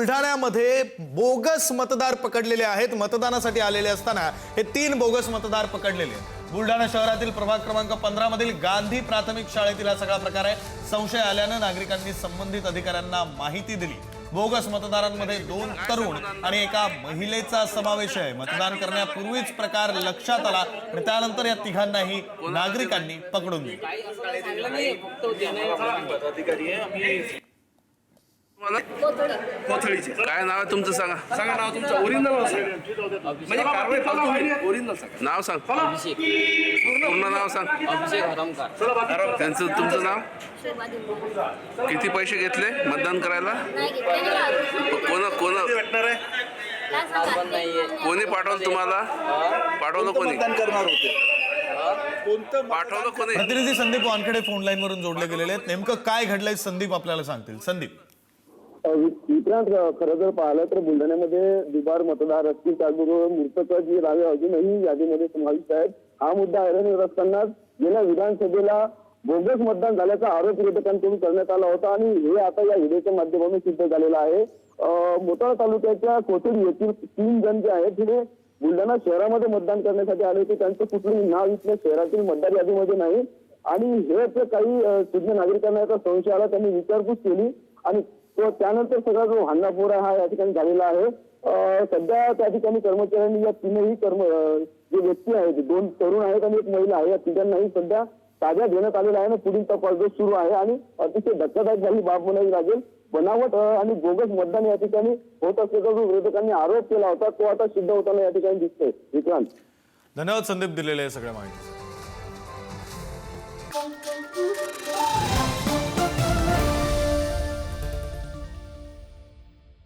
बुलढाण्यामध्ये बोगस मतदार पकडलेले आहेत. मतदानासाठी आलेले असताना हे तीन बोगस मतदार पकडलेले आहेत. बुलढाणा शहरातील प्रभाग क्रमांक पंधरा मधील गांधी प्राथमिक शाळेतील हा सगळा प्रकार आहे. संशय आल्यानं नागरिकांनी संबंधित अधिकाऱ्यांना माहिती दिली. बोगस मतदारांमध्ये दोन तरुण आणि एका महिलेचा समावेश आहे. मतदान करण्यापूर्वीच प्रकार लक्षात आला आणि त्यानंतर या तिघांनाही नागरिकांनी पकडून दिले. कोथळीचे. काय नाव आहे तुमचं सांगा. सांगा नाव तुमचं. ओरिजिनल नाव सांगा. म्हणजे कारवाई फालतू होईल. ओरिजिनल सांगा. नाव सांग. अभिषेक. पूर्ण नाव सांग. अभिषेक हरमकर. त्यांचं तुमचं नाव? किती पैसे घेतले मतदान करायला? कोण कोण भेटणार आहे? पण नाहीये. कोणी पाठवलं तुम्हाला? पाठवलं कोणी? मतदान करणार होते? कोणतं पाठवलं कोणी? प्रतिनिधी संदीप वानखेडे फोन लाईन वरून जोडले गेलेले आहेत. नेमकं काय घडलंय संदीप आपल्याला सांगतील. संदीप. विक्रांत खरं जर पाहिलं तर बुलढाण्यामध्ये दुबार मतदार असतील त्याचबरोबर मृतक जी नावे अजूनही यादीमध्ये समाविष्ट आहेत. हा मुद्दा ऐरण येत असताना गेल्या विधानसभेला बोगस मतदान झाल्याचा आरोप विरोधकांकडून करण्यात आला होता आणि हे आता या व्हिडिओच्या माध्यमातून सिद्ध झालेलं आहे. मोताळा तालुक्याच्या कोथूर येथील तीन जण जे आहेत हे बुलढाणा शहरामध्ये मतदान करण्यासाठी आले होते. त्यांचं कुठलंही नाव इथल्या शहरातील मतदार यादीमध्ये नाही. आणि हे जे काही अं, सुज्ञ नागरिकांना याचा संशय आला त्यांनी विचारपूस केली आणि तो त्यानंतर सगळा जो हल्लापोर हा या ठिकाणी झालेला आहे. अं, सध्या त्या ठिकाणी कर्मचाऱ्यांनी या तीनही कर्म जे व्यक्ती आहेत दोन तरुण आहेत आणि एक महिला आहे या तिघांनाही सध्या ताब्यात घेण्यात आलेला आहे आणि पुढील तपास जो सुरू आहे आणि अतिशय धक्कादायक झाली बाब म्हणावी लागेल. बनावट आणि बोगस मतदान या ठिकाणी होत असल्याचा जो विरोधकांनी आरोप केला होता तो आता सिद्ध होताना या ठिकाणी दिसतोय. विक्रांत. धन्यवाद संदीप दिलेले सगळ्या माहिती